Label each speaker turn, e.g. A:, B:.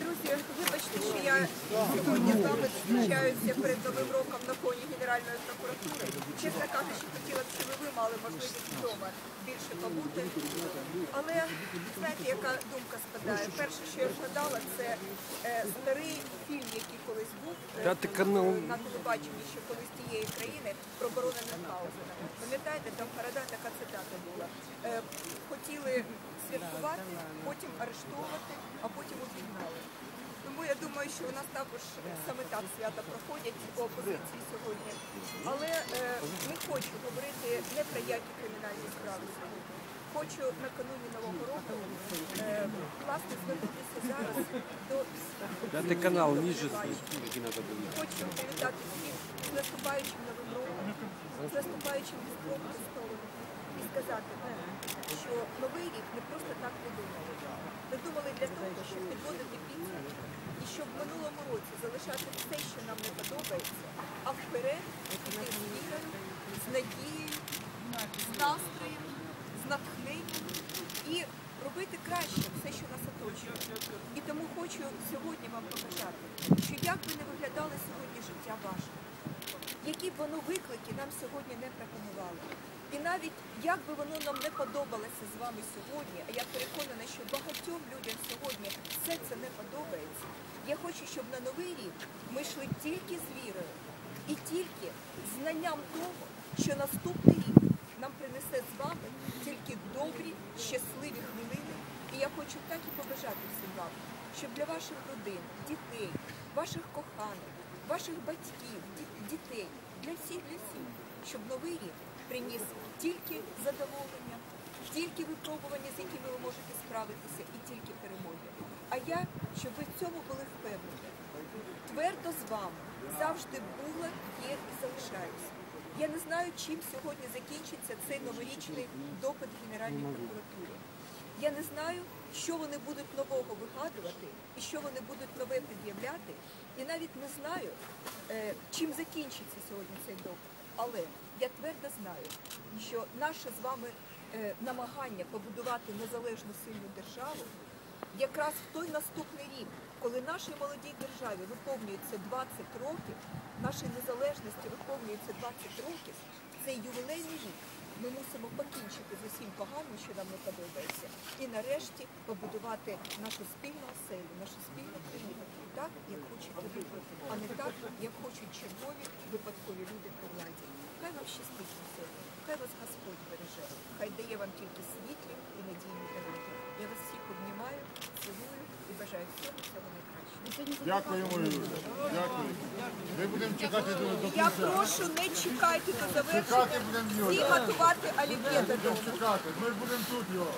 A: Друзі, вибачте, що я сьогодні з вами зустрічаюся перед новим роком на фоні Генеральної прокуратури. Чесно кажучи, хотіла б, щоб ви можливість вдома більше побути. Але знаєте, яка думка спадає? Перше, що я згадала, це е, старий фільм, який колись був е, на телебаченні, що колись тієї країни про оборону Мюнхгаузена. Пам'ятаєте, там Фарада така цитата була. Е, хотіли святкувати, потім арештовувати, а потім обігнали. Тому я думаю, що у нас також саме так свята проходять у опозиції сьогодні. Але е, не хочу говорити не про які кримінальні справи сьогодні. Хочу накануні нового року е, власне звернутися зараз до.
B: П'ятий канал ніже.
A: Хочу привітати всіх з наступаючим новим роком, з наступаючим Різдвом Христовим і сказати, що новий рік не просто так придумали. Придумали для того, щоб підводити підсумки і щоб в минулому році залишати все, що нам не подобається, а вперед іти з вірою, з надією, з настроєм, з натхненням і робити краще все, що нас оточує. І тому хочу сьогодні вам показати, що як би не виглядало сьогодні життя ваше, які б воно виклики нам сьогодні не пропонували. І навіть як би воно нам не подобалося з вами сьогодні, а я переконана, що багатьом людям сьогодні все це не подобається. Я хочу, щоб на новий рік ми йшли тільки з вірою і тільки знанням того, що наступний рік нам принесе з вами тільки добрі, щасливі хвилини. І я хочу так і побажати всім вам, щоб для ваших родин, дітей, ваших коханих, ваших батьків, дітей, для всіх, для всіх, щоб новий рік приніс тільки задоволення, тільки випробування, з якими ви можете справитися, і тільки перемоги. А я, щоб ви в цьому були впевнені, твердо з вами завжди була, є і залишаюся. Я не знаю, чим сьогодні закінчиться цей новорічний допит Генеральній прокуратурі. Я не знаю, що вони будуть нового вигадувати і що вони будуть нове пред'являти. І навіть не знаю, е, чим закінчиться сьогодні цей допит. Але я твердо знаю, що наше з вами е, намагання побудувати незалежну сильну державу якраз в той наступний рік, коли нашій молодій державі виповнюється 20 років, нашій незалежності виповнюється 20 років, цей ювілейний рік ми мусимо покінчити з усім поганим, що нам не подобається, і нарешті побудувати нашу спільну оселю, нашу спільну країну так, як хочуть ви, а не так, як хочуть чергові випадкові люди при владі. Хай вам щастить сьогодні, хай вас Господь береже, хай дає вам тільки світлі і надійні дороги. Я вас всіх обнімаю, цілую і бажаю всього всього найкращого.
C: Дякуємо. Дякую. Ми будемо чекати до до
A: Я прошу, не чекайте до
C: Чекати будемо його.
A: і готувати олів'є додому.
C: Будемо чекати. Ми будемо тут його.